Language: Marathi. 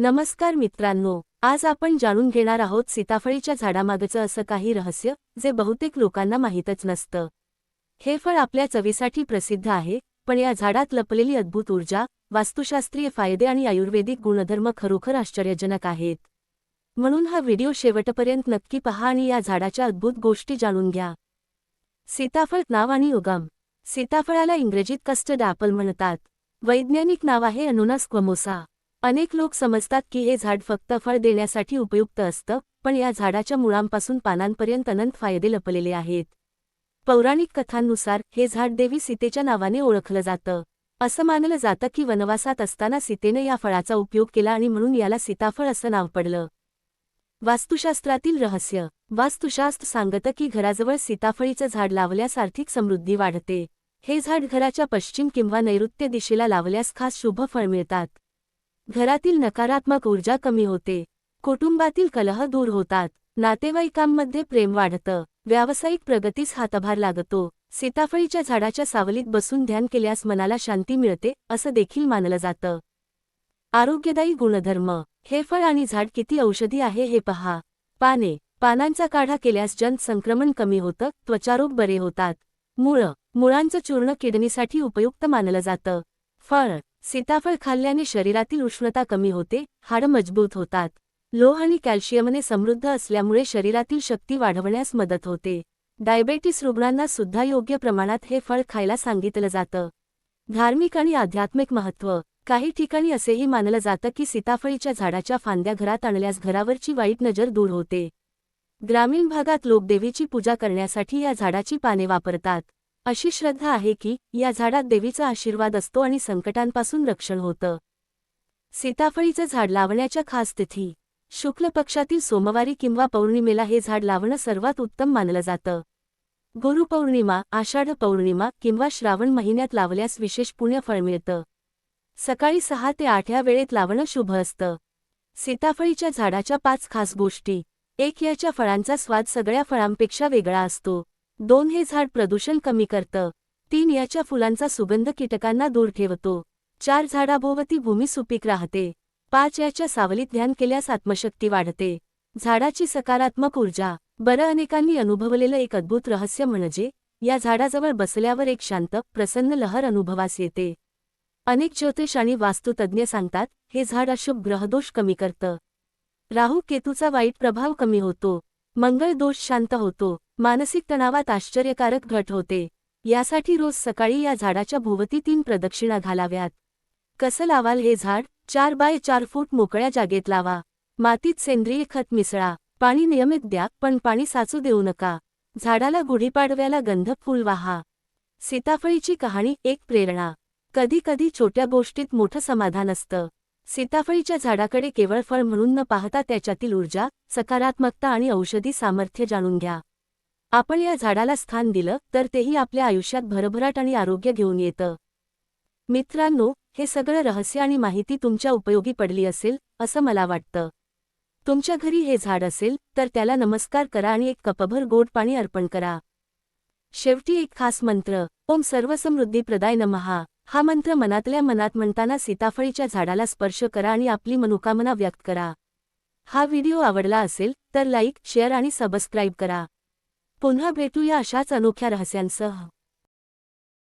नमस्कार मित्रांनो आज आपण जाणून घेणार आहोत सीताफळीच्या झाडामागचं असं काही रहस्य जे बहुतेक लोकांना माहीतच नसतं. हे फळ आपल्या चवीसाठी प्रसिद्ध आहे पण या झाडात लपलेली अद्भुत ऊर्जा वास्तुशास्त्रीय फायदे आणि आयुर्वेदिक गुणधर्म खरोखर आश्चर्यजनक आहेत. म्हणून हा व्हिडिओ शेवटपर्यंत नक्की पहा आणि या झाडाच्या अद्भुत गोष्टी जाणून घ्या. सीताफळ नाव आणि उगम. सीताफळाला इंग्रजीत कस्टर्ड ॲपल म्हणतात. वैज्ञानिक नाव आहे अनुनास क्वमोसा. अनेक लोक समजतात की हे झाड फक्त फळ देण्यासाठी उपयुक्त असतं पण या झाडाच्या मुळांपासून पानांपर्यंत अनंत फायदे लपलेले आहेत. पौराणिक कथांनुसार हे झाड देवी सीतेच्या नावाने ओळखलं जातं. असं मानलं जातं की वनवासात असताना सीतेने या फळाचा उपयोग केला आणि म्हणून याला सीताफळ असं नाव पडलं. वास्तुशास्त्रातील रहस्य. वास्तुशास्त्र सांगतं की घराजवळ सीताफळीचं झाड लावल्यास आर्थिक समृद्धी वाढते. हे झाड घराच्या पश्चिम किंवा नैऋत्य दिशेला लावल्यास खास शुभ फळ मिळतात. घरातील नकारात्मक ऊर्जा कमी होते. कुटुंबातील कलह दूर होतात. नातेवाईकांमध्ये प्रेम वाढतं. व्यावसायिक प्रगतीस हातभार लागतो. सीताफळीच्या झाडाच्या सावलीत बसून ध्यान केल्यास मनाला शांती मिळते असं देखील मानलं जातं. आरोग्यदायी गुणधर्म. हे फळ आणि झाड किती औषधी आहे हे पहा. पाने. पानांचा काढा केल्यास जंत संक्रमण कमी होतं त्वचारोग बरे होतात. मुळं. मुळांचं चूर्ण किडनीसाठी उपयुक्त मानलं जातं. फळ. सीताफळ खाल्ल्याने शरीरातील उष्णता कमी होते हाडं मजबूत होतात. लोह आणि कॅल्शियमने समृद्ध असल्यामुळे शरीरातील शक्ती वाढवण्यास मदत होते. डायबेटीस रुग्णांना सुद्धा योग्य प्रमाणात हे फळ खायला सांगितलं जातं. धार्मिक आणि आध्यात्मिक महत्त्व. काही ठिकाणी असेही मानलं जातं की सीताफळीच्या झाडाच्या फांद्या घरात आणल्यास घरावरची वाईट नजर दूर होते. ग्रामीण भागात लोक देवीची पूजा करण्यासाठी या झाडाची पाने वापरतात. अशी श्रद्धा आहे की या झाडात देवीचा आशीर्वाद असतो आणि संकटांपासून रक्षण होतं. सीताफळीचं झाड लावण्याच्या खास तिथी. शुक्ल पक्षातील सोमवारी किंवा पौर्णिमेला हे झाड लावणं सर्वात उत्तम मानलं जातं. गुरुपौर्णिमा आषाढ पौर्णिमा किंवा श्रावण महिन्यात लावल्यास विशेष पुण्यफळ मिळतं. सकाळी सहा ते आठ या वेळेत लावणं शुभ असतं. सीताफळीच्या झाडाच्या पाच खास गोष्टी. एक याच्या फळांचा स्वाद सगळ्या फळांपेक्षा वेगळा असतो. दोन हे झाड प्रदूषण कमी करतं. तीन याच्या फुलांचा सुगंध कीटकांना दूर ठेवतो. चार झाडाभोवती भूमी सुपीक राहते. पाच याच्या सावलीत ध्यान केल्यास आत्मशक्ती वाढते. झाडाची सकारात्मक ऊर्जा. बरं अनेकांनी अनुभवलेलं एक अद्भुत रहस्य म्हणजे या झाडाजवळ बसल्यावर एक शांत प्रसन्न लहर अनुभवास येते. अनेक ज्योतिष आणि वास्तुतज्ञ सांगतात हे झाड अशुभ ग्रहदोष कमी करतं. राहू केतूचा वाईट प्रभाव कमी होतो. मंगळ दोष शांत होतो. मानसिक तणावात आश्चर्यकारक घट होते. यासाठी रोज सकाळी या झाडाच्या भोवती तीन प्रदक्षिणा घालाव्यात. कसं लावाल हे झाड? चार बाय चार फूट मोकळ्या जागेत लावा. मातीत सेंद्रिय खत मिसळा. पाणी नियमित द्या पण पाणी साचू देऊ नका. झाडाला गुढीपाडव्याला गंध फुल वाहा. सीताफळीची कहाणी एक प्रेरणा. कधी कधी छोट्या गोष्टीत मोठं समाधान असतं. सीताफळीच्या झाडाकडे केवळ फळ म्हणून न पाहता त्याच्यातील ऊर्जा सकारात्मकता आणि औषधी सामर्थ्य जाणून घ्या. आपण या झाडाला स्थान दिलं तर तेही आपल्या आयुष्यात भरभराट आणि आरोग्य घेऊन येतं. मित्रांनो हे सगळं रहस्य आणि माहिती तुमच्या उपयोगी पडली असेल असं मला वाटतं. तुमच्या घरी हे झाड असेल तर त्याला नमस्कार करा आणि एक कपभर गोड पाणी अर्पण करा. शेवटी एक खास मंत्र ओम सर्वसमृद्धी प्रदाय नमहा हा मंत्र मनातल्या मनात म्हणताना सीताफळीच्या झाडाला स्पर्श करा आणि आपली मनोकामना व्यक्त करा. हा व्हिडिओ आवडला असेल तर लाईक शेअर आणि सबस्क्राईब करा. पुन्हा भेटूया अशाच अनोख्या रहस्यांसह.